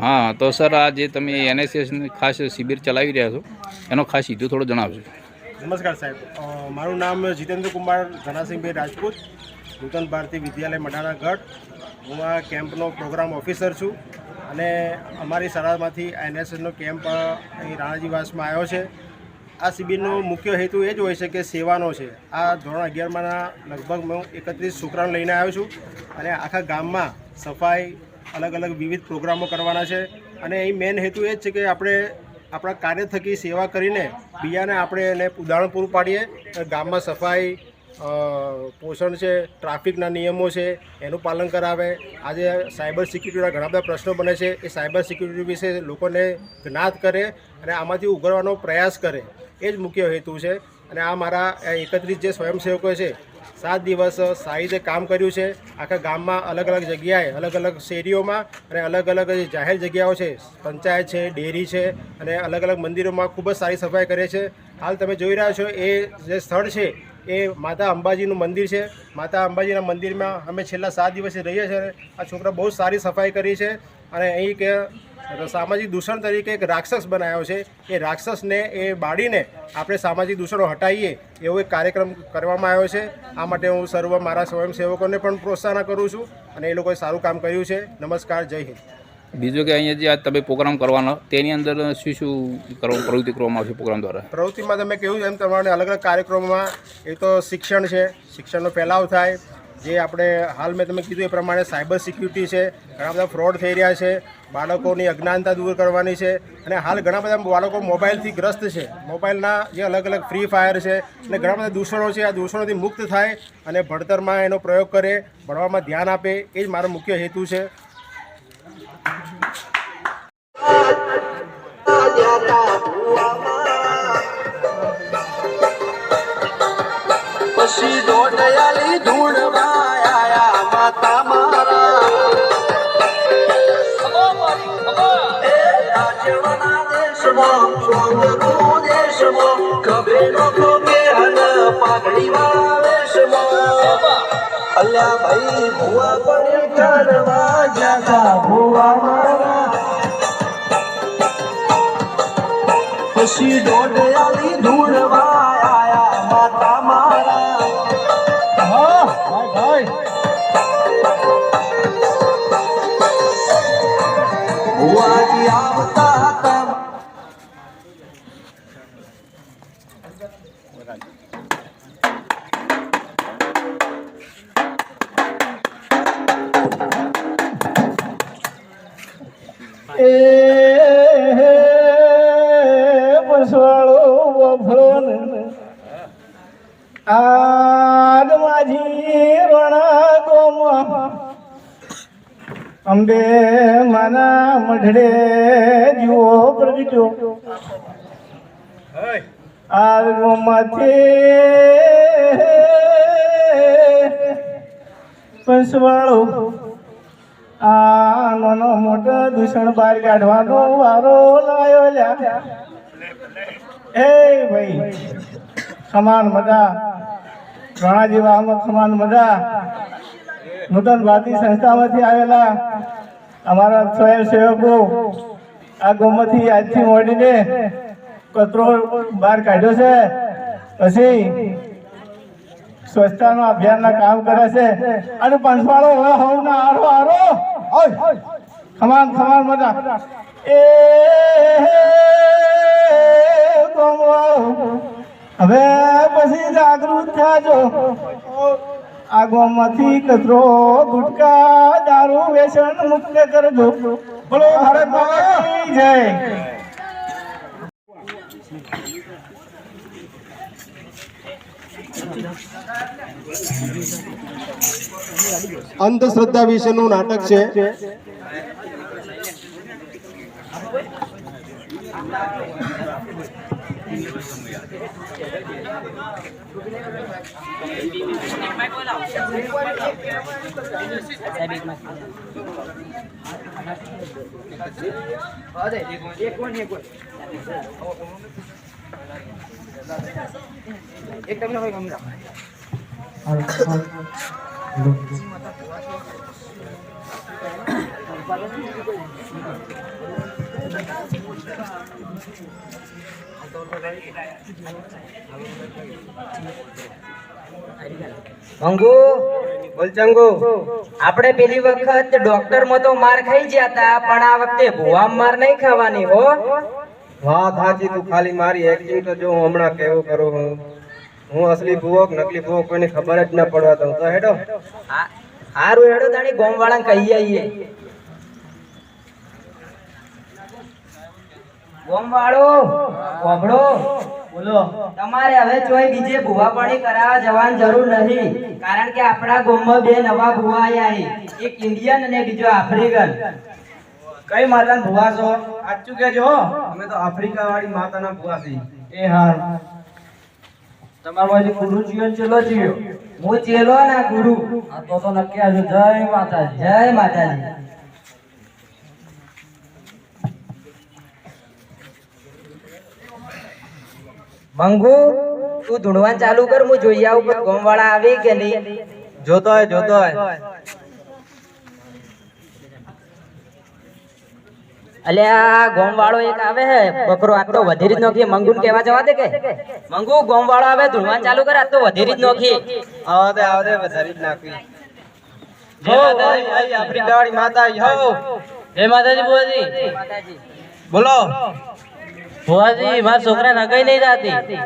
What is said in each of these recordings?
હા, તો સર, આ જે તમે એનએસએસની ખાસ શિબિર ચલાવી રહ્યા છો, એનો ખાસ સીધું થોડું જણાવજો નમસ્કાર સાહેબ. મારું નામ જીતેન્દ્ર કુમાર ધનાસિંહભાઈ રાજપૂત, નૂતન ભારતી વિદ્યાલય મડાના ગઢ. હું આ કેમ્પનો પ્રોગ્રામ ઓફિસર છું અને અમારી શાળામાંથી એનએસએસનો કેમ્પ અહીં રાણાજીવાસમાં આવ્યો છે. આ શિબિરનો મુખ્ય હેતુ એ જ હોય છે કે સેવાનો છે. આ ધોરણ અગિયારમાંના લગભગ હું એકત્રીસ છોકરાઓને લઈને આવ્યો છું અને આખા ગામમાં સફાઈ અલગ અલગ વિવિધ પ્રોગ્રામો કરવાના છે. અને અહીં મેઇન હેતુ એ જ છે કે આપણે આપણા કાર્ય થકી સેવા કરીને બીજાને આપણે એને ઉદાહરણ પૂરું પાડીએ. ગામમાં સફાઈ પોષણ છે, ટ્રાફિકના નિયમો છે, એનું પાલન કરાવે. આજે સાયબર સિક્યુરિટીના ઘણા બધા પ્રશ્નો બને છે. એ સાયબર સિક્યુરિટી વિશે લોકોને જ્ઞાત કરે અને આમાંથી ઉઘરવાનો પ્રયાસ કરે. એ જ મુખ્ય હેતુ છે. અને આ મારા એકત્રીસ જે સ્વયંસેવકો છે, સાત દિવસ સારી રીતે કામ કર્યું છે. આખા ગામમાં અલગ અલગ જગ્યાએ, અલગ અલગ શેરીઓમાં અને અલગ અલગ જાહેર જગ્યાઓ છે, પંચાયત છે, ડેરી છે અને અલગ અલગ મંદિરોમાં ખૂબ જ સારી સફાઈ કરે છે. હાલ તમે જોઈ રહ્યા છો, એ જે સ્થળ છે એ માતા અંબાજીનું મંદિર છે. માતા અંબાજીના મંદિરમાં અમે છેલ્લા સાત દિવસથી રહીએ છીએ આ છોકરા બહુ સારી સફાઈ કરી છે અને અહીં કે સામાજિક દૂષણ તરીકે એક રાક્ષસ બનાવ્યો છે. એ રાક્ષસને એ બાળીને આપણે સામાજિક દૂષણો હટાવીએ એવો એક કાર્યક્રમ કરવામાં આવ્યો છે. આ માટે હું સર્વ મારા સ્વયંસેવકોને પણ પ્રોત્સાહન કરું છું અને એ લોકોએ સારું કામ કર્યું છે. નમસ્કાર, જય હિન્દ. બીજું કે અહીંયા જે આ તમે પ્રોગ્રામ કરવાનો, તેની અંદર શું શું પ્રવૃત્તિ કરવામાં આવશે પ્રોગ્રામ દ્વારા? પ્રવૃત્તિમાં તમે કહ્યું એમ તમારે અલગ અલગ કાર્યક્રમોમાં, એ તો શિક્ષણ છે. શિક્ષણનો ફેલાવ થાય. જે આપણે હાલ મેં તમે કીધું એ પ્રમાણે સાયબર સિક્યુરિટી છે, ઘણા બધા ફ્રોડ થઈ રહ્યા છે, બાળકોની અજ્ઞાનતા દૂર કરવાની છે અને હાલ ઘણા બધા બાળકો મોબાઈલથી ગ્રસ્ત છે. મોબાઈલના જે અલગ અલગ ફ્રી ફાયર છે અને ઘણા બધા દૂષણો છે. આ દૂષણોથી મુક્ત થાય અને ભણતરમાં એનો પ્રયોગ કરે, ભણવામાં ધ્યાન આપે, એ જ મારો મુખ્ય હેતુ છે. પછી દોડયાલી ધૂળ આયા માતા મારા. દેશમાં દેશમાં ખભે લોકો બેહન અલ્યા ભાઈ, ભુવા પણ કરવા ગયા ભુવા પછી દોડયાલી આગ માજી રોણા અંબે માના મઢડે જીવો પ્રગટ્યો આગ ગોમાંથી પંચવાળો આ નાનો મોટો દૂષણ બહાર કાઢવાનો વારો લાયો લ્યા. એ ભાઈ સમાન મજા ઘણા જેવા સમાન મજા નૂતન ભારતી સંસ્થામાંથી આવેલા અમારા સ્વયંસેવકો આ ગોમાંથી આજથી મોડીને કચરો બહાર કાઢ્યો છે. પછી સ્વચ્છતાના અભિયાનના કામ કરે છે. અને પંચવાળો હવે હવના આરો આરો સમાન સમાન મજા એ ગોમવાળો હવે પછી જાગૃત થાજો. આગોમાંથી કચરો ગુટકા દારૂ, વ્યસન મુક્ત કરજો. બોલો ભારત માતા અંધશ્રદ્ધા વિશેનું નાટક છે. एकदम लगाई गमला Thank you. મંગુ બોલ ચંગુ આપણે પેલી વખત ડોક્ટરમાં તો માર ખાઈ ગયા હતા પણ આ વખતે ભુવા માર નહીં ખાવાની હો. વાત સાચી તું ખાલી મારી એક્ટિંગ તો જો હમણાં કેવું કરું હું. હું અસલી ભૂવો નકલી ભૂવો કોઈને ખબર જ ના પડવા દઉં. તો હેડો. હારું હેડો તાણી ગોમ વાળા કહી આવીએ ગોમ વાળો બોલો. તમારે હવે ચોય બીજે ભુવા પાણી કરાવવા જવાની જરૂર નહીં કારણ કે આપણા ગોમમાં બે નવા ભુવા આયા એક ઇન્ડિયન અને બીજો આફ્રિકન. કઈ માતાના ભુવા છો? સાચું કેજો હો. અમે તો આફ્રિકા વાળી માતાના ભૂવા છીએ. એ હા તમારા બાજુ ગુરુ જીવન ચેલો જીવ્યો? હું ચેલો ના ગુરુ. આ તો તો નક્કી આજે જય માતાજી. જય માતાજી. મંગુ તું ધૂણવાન ચાલુ કર હું જોઈ આવું કે ગોમવાળા આવે કે નહીં. જોતો હોય જોતો હોય અલ્યા ગોમવાળો એક આવે હે બકરો આ તો વધેરી જ નોખી મંગુન કેવા જવા દે કે? મંગુ ગોમવાળો આવે ધૂણવાન ચાલુ કર આ તો વધેરી જ નોખી આવદે આવદે વધારી જ નાખી જય માતાજી. આપણી આફ્રિકા માતા હો. જય માતાજી બુઆજી બોલો. બુઆજી મારા છોકરા નગાઈ નહીં જાતી.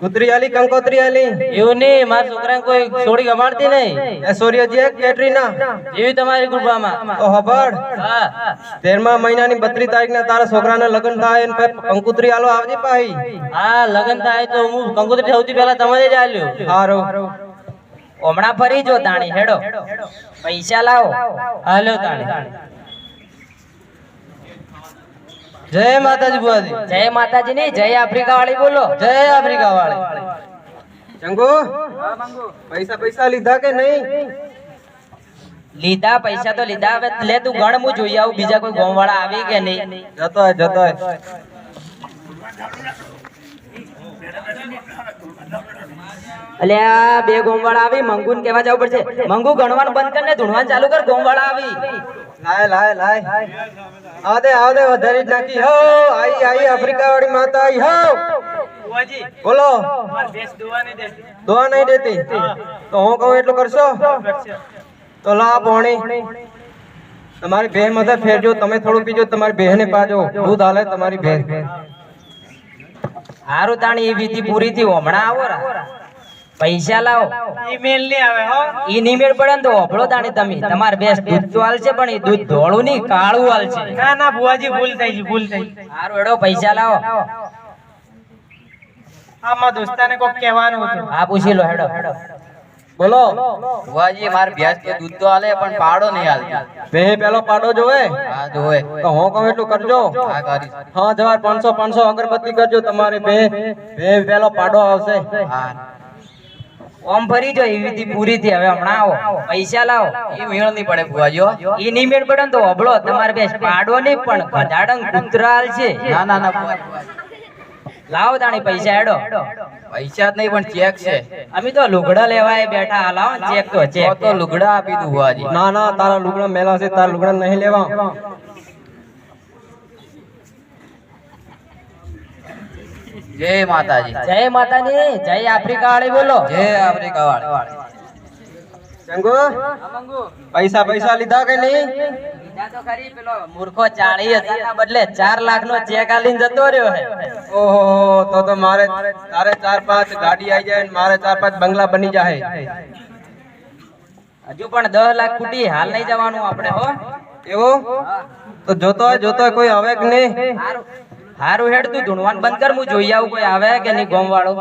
કુતરી આલી કંકોત્રી આલી એવું નહીં મારા છોકરાને કોઈ છોડી ગમાડતી નહીં. એશ્વર્યજી એક કેટરીના. એવી તમારી કૃપામાં. તો હબડ. હા. તેરમા મહિનાની બત્રીસ તારીખના તારા છોકરાના લગ્ન થાય ને પછી કંકુત્રી આલો આવજે પાઈ હા લગ્ન થાય તો હું કંકોત્રી સૌથી પહેલા તમારે જ આલ્યો. હારું. હમણાં ફરી જો તાણી હેડો. પૈસા લાવો. હાલો તાણે જય માતાજી બુઆજી જય માતાજી ની જય આફ્રિકા વાળી બોલો. જય આફ્રિકા વાળી ચંગુ પૈસા પૈસા લીધા કે નહીં? લીધા પૈસા તો લીધા. હવે લે તું ગણ હું જોઈ આવું બીજા કોઈ ગોમ વાળા આવી કે નહીં. જતો હોય જતો હોય. અલે આ બે ગોમવાળા આવી મંગુન કેવા જવું પડશે. મંગુ ગણવાનું બંધ કર ને ધૂણવાનું ચાલુ કર ગોમવાળા આવી. લાય લાય લાય. આદે આદે વધારી નાખી. હો આઈ આઈ આફ્રિકા વાળી માતા આઈ હો બોલો દોવા નહીં દેતી. તો હું કહું એટલું કરશો? તો લા પોણી. તમારી બહેન માથે ફેરજો તમે થોડું પીજો તમારી બહેને પાજો. દૂધ હાલે તમારી બહેન. હારું તાણી એ વિધિ પૂરી થી હમણાં આવો રા. પૈસા લાવો. ઈમેલની આવે હો. ઈ ની પડે ને તો ઓભળો તાણી તમે. તમારે બેસ દૂધ તો હાલ છે પણ ઈ દૂધ ધોળું ની કાળું હાલ છે. ના ના બુવાજી ભૂલ થઈ ગઈ ભૂલ થઈ હારું એડો પૈસા લાવો. આમાં દોસ્તાને કોક કહેવાનું હતું. હા પૂછી લો હેડો. હેડો બોલો. બુવાજી માર ભેંસ કે દૂધ તો હાલે પણ પાડો નહીં હાલતી. બે પેલો પાડો જોવે? હા જોવે. તો હું કહું એટલું કરજો. હા કરી હા જવાર પાંચસો પાંચસો અગરબત્તી કરજો. તમારે બે બે પેલો પાડો આવશે. હા. ઓમ ફરી જો એવી થી પૂરી થી હવે હમણાં આવો. પૈસા લાવો. એ મેળ નહીં પડે ભુવાજો એ નહીં મેળ પડે તો ઓભળો તમારે બેસ પાડો નહીં પણ ગધાડંગ કૂતરાલ છે. ના ના ના. લાવો તાણી પૈસા એડો પૈસા જ નહીં પણ ચેક છે. અમે તો લુગડા લેવાય બેઠા. લાવો ચેક તો ચેક. તો લુગડા આપી દઉં ના ના તારા લુગડા મેલા છે તારા લુગડા નહીં લેવા. જય માતાજી. જય માતાની જય આફ્રિકા વાળી બોલો. જય આફ્રિકા વાળી ચંગુ પૈસા પૈસા લીધા કે નહીં? લીધા તો ખરી પેલો મૂર્ખો ના બદલે ચાર લાખ નો ચેક આલીને જતો રહ્યો હે. ઓહો તો તો મારે તારે ચાર પાંચ ગાડી આવી જાય ને મારે ચાર પાંચ બંગલા બની જાય હજુ પણ દસ લાખ કુટી હાલ નહીં જવાનું આપણે હો. એવું? તો જોતો હોય જોતો હોય કોઈ હવે કે નહીં? હારું હેડ તું, ધૂણવાનું બંધ કર, હું જોઈ આવું કોઈ આવે કે નહીં ગોમ વાળો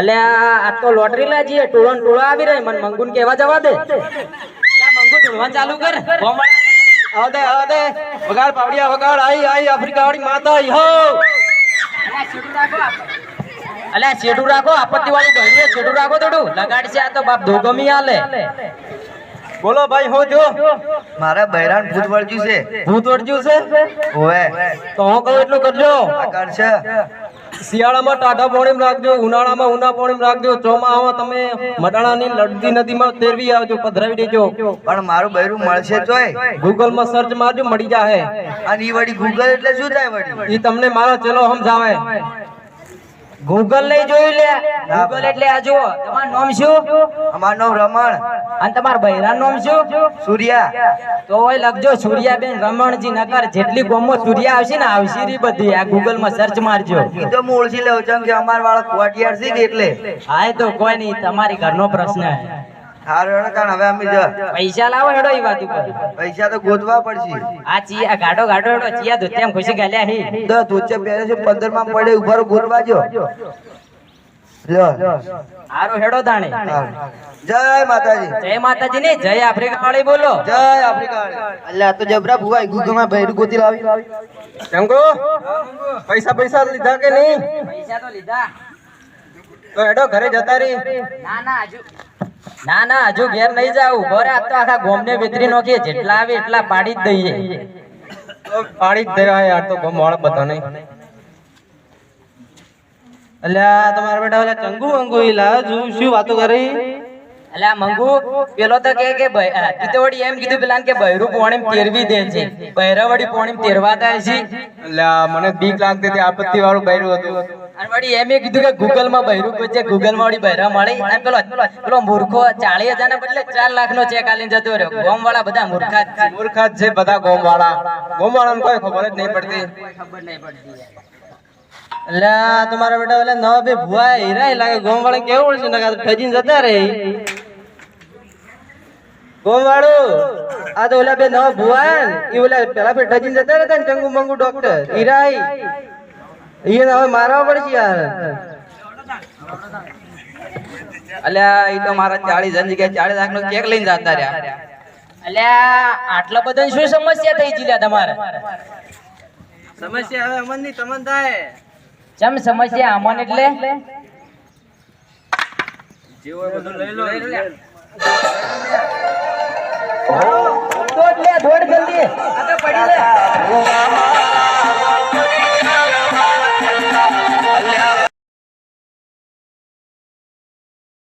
અલ્યા આ તો લોટરી લાજીએ ટોળો ટોળો આવી રહી, મને મંગુન કેવા જવા દે. મંગુ ધૂણવાનું ચાલુ કર. ગોમ આવદે વગાડ પાવડિયા વગાડ આઈ આઈ આફ્રિકા વાળી માતા હો. અલ્યા છેડું રાખો આપત્તિ વાળી ગયું છેડું રાખો થોડું. લગાડશે આ તો બાપ ધોગમી હાલે. બોલો ભાઈ હો જો. મારા બૈરાન ભૂત વળજ્યું છે. ભૂત વળજ્યું છે? ઓએ તો હું કહું એટલું કરજો. કરશે. શિયાળામાં ટાઢા પોણીમ રાખજો ઉનાળામાં ઉના પાણીમાં રાખજો ચોમાહામાં તમે મડાણાની લડતી નદીમાં તેરવી આવજો પધરાવી દેજો. પણ મારું બૈરું મળશે તોય. ગૂગલમાં સર્ચ મારજો મળી જાહે. અને ઈ વળી ગૂગલ એટલે શું થાય વળી? ઈ તમને મારા ચલો સમજાવે. ગૂગલ નહીં જોયું લે. ગૂગલ એટલે આ જુઓ તમારું નામ શું? અમારું નામ રમણ. અને તમારા બૈરાનું નામ શું? સૂર્યા. તો હોય લખજો સૂર્યાબેન રમણજી નગર. જેટલી ગોમો સૂર્યા આવશે ને આવશે રી બધી. આ ગૂગલમાં સર્ચ મારજો. એ તો હું ઓળખી લઉં છું કે અમાર વાળા કોટિયાર છે કે એટલે? હા તો કોઈ નહીં તમારી ઘરનો પ્રશ્ન છે. હારું કારણ હવે અમે જ પૈસા લાવો હેડો એ વાત ઉપર. પૈસા તો ગોતવા પડશે. આ ચિયા ગાડો ગાડો હેડો ચિયા ધોતિયામ ખુશી ગાલ્યા હી. તો ધોચે પહેરે છે માં પડે ઊભા રહો ગોતવા જો. હારું હેડો દાણે જય માતાજી. જય માતાજી ને જય આફ્રિકા વાળી બોલો. જય આફ્રિકા અલ્યા તો જબરા ભુવાઈ ગુગમાં ભૈરું ગોતી લાવી. ચંગુ પૈસા પૈસા લીધા કે નહીં? પૈસા તો લીધા. તો હેડો ઘરે જતા રહી. ના ના હજુ ના ના હજુ ઘેર નહીં જાવ ઘરે આ તો આખા ગોમને વિતરી નોખીએ જેટલા આવે એટલા પાડી જ દઈએ. પાડી જ દેવા યાર તો ગમ વાળા બધા નહીં. અલ્યા તમારા બેટા ઓલા ચંગુ અંગુ ઈલા શું શું વાતો કરી? એટલે આ મંગુ પેલો તો કે કે ભાઈ તું તો વળી એમ કીધું પેલા કે બૈરું પોણીમ તેરવી દે છે. બૈરા વળી પોણીમ તેરવા થાય છે. અલ્યા મને બીક લાગતી હતી આપત્તિ વાળું બૈરું હતું. અને વળી એમ એ કીધું કે ગૂગલમાં બૈરું પૂછે ગૂગલમાં વળી બૈરા મળી. અને પેલો પેલો મૂર્ખો ચાલીસ હજાર ના બદલે ચાર લાખ નો ચેક આલીને જતો રહ્યો. ગોમ વાળા બધા મૂર્ખા જ છે. મૂર્ખા જ છે બધા ગોમ વાળા ગોમ વાળા કોઈ ખબર જ નહીં પડતી. ખબર નહીં પડતી એટલે તમારા બેટા ઓલા નવા બે ભુવા હીરા લાગે ગોમ વાળા કેવું પડશે નકા ઠજીને જતા રહે. ગોમ વાળું આ તો ઓલા બે નવા ભુવા એ ઓલા પેલા ફેર ઠજીને જતા રહેતા ને ચંગુ મંગુ ડોક્ટર હીરા ઈ હવે મારવા પડશે યાર. અલ્યા ઈ તો મારા ચાલીસ હજાર જગ્યાએ ચાલીસ લાખ નો ચેક લઈને જતા રહ્યા. અલ્યા આટલા બધા શું સમસ્યા થઈ ગઈ લ્યા તમારે? સમસ્યા હવે અમનની તમન થાય. ચમ સમસ્યા આમન એટલે? દોડ લે દોડ જલ્દી. આ તો પડી લે.